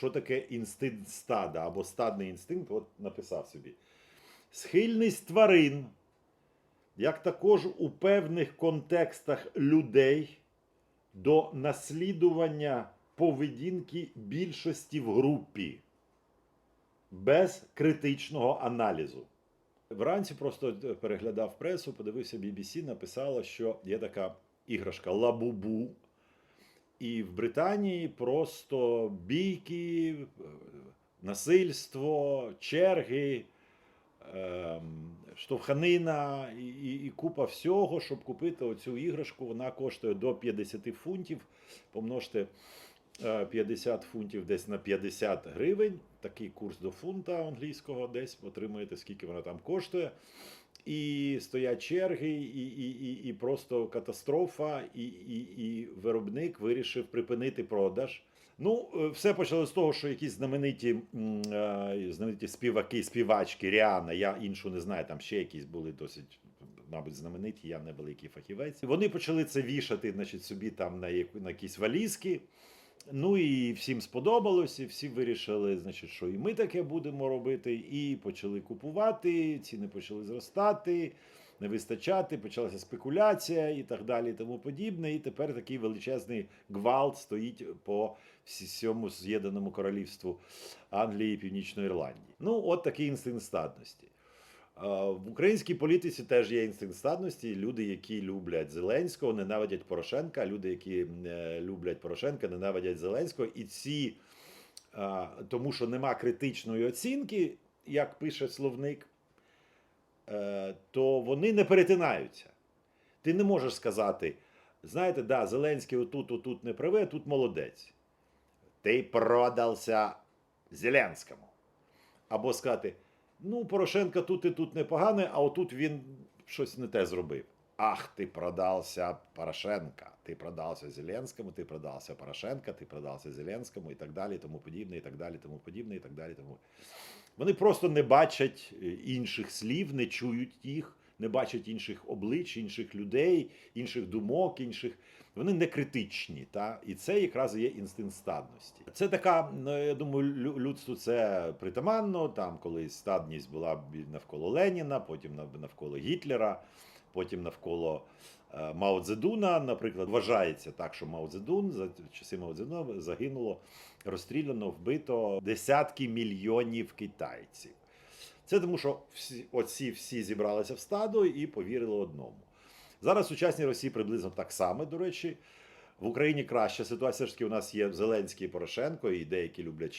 Що таке інстинкт стада або стадний інстинкт? От написав собі. Схильність тварин, як також у певних контекстах людей до наслідування поведінки більшості в групі без критичного аналізу. Вранці просто переглядав пресу, подивився BBC, написала, що є така іграшка Лабубу. І в Британії просто бійки, е, насильство, черги, ем, штовханина і, і, і купа всього, щоб купити оцю іграшку. Вона коштує до 50 фунтів. Помножте е, 50 фунтів десь на 50 гривень. Такий курс до фунта англійського десь отримуєте, скільки вона там коштує. І стоять черги, і, і, і, і просто катастрофа, і, і, і виробник вирішив припинити продаж. Ну, е, все почалося з того, що якісь знамениті, е, знамениті співаки, співачки, Ріана, я іншу не знаю, там ще якісь були досить, мабуть, знамениті, я не великий фахівець. Вони почали це вішати, значить, собі там на, яку- на якісь валізки. Ну і всім сподобалось, і всі вирішили, значить, що і ми таке будемо робити, і почали купувати, ціни почали зростати, не вистачати, почалася спекуляція і так далі, і тому подібне. І тепер такий величезний гвалт стоїть по всьому з'єднаному королівству Англії і Північної Ірландії. Ну, от такий інстинкт статності. В українській політиці теж є інстинкт статності. Люди, які люблять Зеленського, ненавидять Порошенка. Люди, які е, люблять Порошенка, ненавидять Зеленського. І ці, тому що нема критичної оцінки, як пише словник, е, то вони не перетинаються. Ти не можеш сказати, знаєте, да, Зеленський отут, отут не правий, а тут молодець. Ти продався Зеленському. Або сказати, ну, Порошенка тут і тут непоганий, а отут він щось не те зробив. Ах, ти продався Порошенка, ти продався Зеленському, ти продався Порошенка, ти продався Зеленському і так далі, тому подібне, і так далі, тому подібне, і так далі. Тому... Вони просто не бачать е, інших слів, не чують їх, не бачать інших облич, інших людей, інших думок, інших. Вони не критичні, та? і це якраз є інстинкт стадності. Це така, ну, я думаю, лю- людству це притаманно. Там колись стадність була навколо Леніна, потім навколо Гітлера, потім навколо е, Мао Цзедуна. Наприклад, вважається так, що Мао Цзедун за часи Мао Цзедуна загинуло, розстріляно, вбито десятки мільйонів китайців. Це тому, що всі, оці всі зібралися в стадо і повірили одному. Зараз в Росії приблизно так само, до речі. В Україні краща ситуація, ж таки у нас є Зеленський і Порошенко, і деякі люблять